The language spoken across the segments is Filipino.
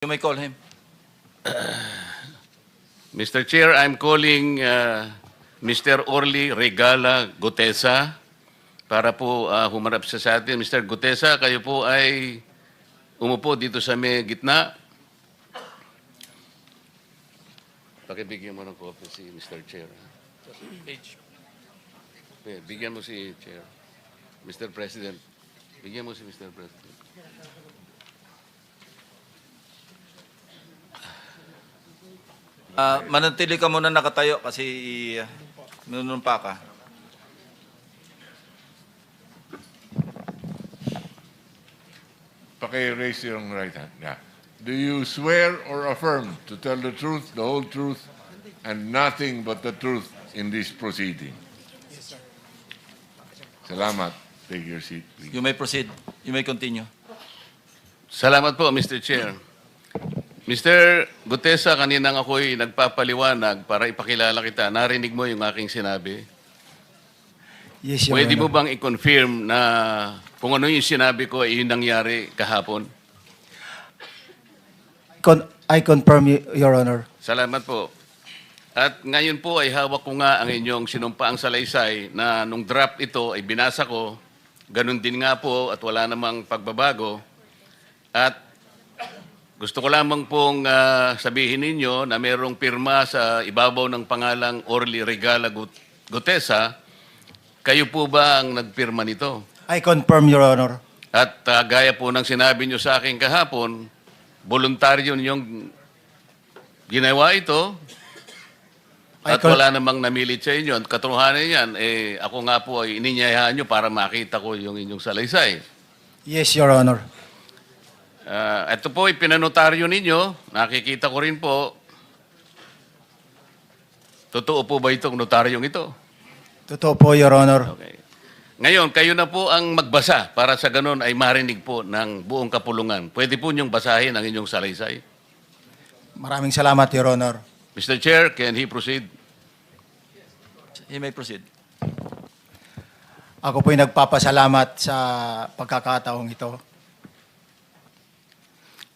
You may call him. Mr. Chair, I'm calling uh, Mr. Orly Regala Gutesa para po uh, humarap siya sa atin. Mr. Gutesa, kayo po ay umupo dito sa may gitna. Pakibigyan mo ng copy si Mr. Chair. Eh, Bigyan mo si Chair. Mr. President. Bigyan mo si Mr. President. Ah, manatili ka muna nakatayo kasi uh, minunumpa ka. Paki-raise your right hand. Yeah. Do you swear or affirm to tell the truth, the whole truth, and nothing but the truth in this proceeding? Yes, sir. Salamat. Take your seat, please. You may proceed. You may continue. Salamat po, Mr. Chair. Mr. Gutesa, kaninang ako'y nagpapaliwanag para ipakilala kita. Narinig mo yung aking sinabi. Yes, Your Pwede mo Honor. bang i-confirm na kung ano yung sinabi ko ay yung nangyari kahapon? Con- I confirm, Your Honor. Salamat po. At ngayon po ay hawak ko nga ang inyong sinumpaang salaysay na nung draft ito ay binasa ko. Ganun din nga po at wala namang pagbabago. At gusto ko lamang pong ah, sabihin ninyo na merong pirma sa ibabaw ng pangalang Orly Regala Gut- Gutesa. Kayo po ba ang nagpirma nito? I confirm, Your Honor. At ah, gaya po ng sinabi nyo sa akin kahapon, voluntaryo ninyong ginawa ito at wala namang namilit sa inyo. At katotohanan yan, eh, ako nga po ay ininyayahan nyo para makita ko yung inyong salaysay. Yes, Your Honor. Ah, ito po, ipinanotaryo ninyo. Nakikita ko rin po. Totoo po ba itong notaryong ito? Totoo po, Your Honor. Okay. Ngayon, kayo na po ang magbasa para sa ganun ay marinig po ng buong kapulungan. Pwede po niyong basahin ang inyong salaysay. Maraming salamat, Your Honor. Mr. Chair, can he proceed? You may proceed. Ako po'y nagpapasalamat sa pagkakataong ito.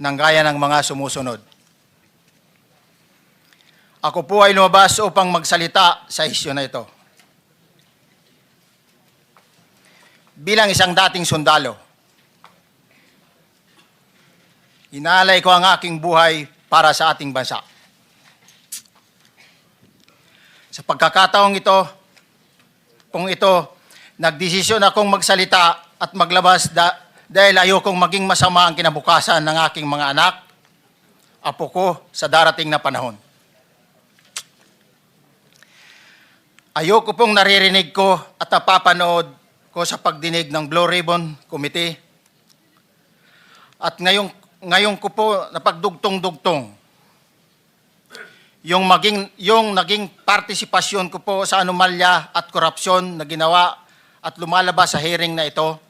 ng gaya ng mga sumusunod. Ako po ay lumabas upang magsalita sa isyu na ito. Bilang isang dating sundalo, inalay ko ang aking buhay para sa ating bansa. Sa pagkakataong ito, kung ito, nagdesisyon akong magsalita at maglabas da- dahil ayokong maging masama ang kinabukasan ng aking mga anak, apo ko sa darating na panahon. Ayoko pong naririnig ko at napapanood ko sa pagdinig ng Blue Ribbon Committee. At ngayong, ngayong ko po napagdugtong-dugtong yung maging yung naging partisipasyon ko po sa anomalya at korupsyon na ginawa at lumalabas sa hearing na ito.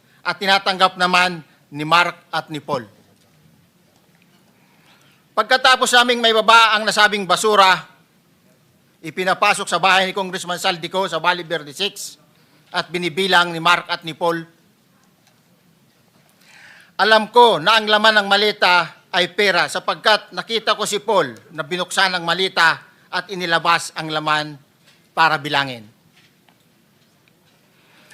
at tinatanggap naman ni Mark at ni Paul. Pagkatapos naming may baba ang nasabing basura, ipinapasok sa bahay ni Congressman Saldico sa Valley Verde 6 at binibilang ni Mark at ni Paul. Alam ko na ang laman ng malita ay pera sapagkat nakita ko si Paul na binuksan ang malita at inilabas ang laman para bilangin.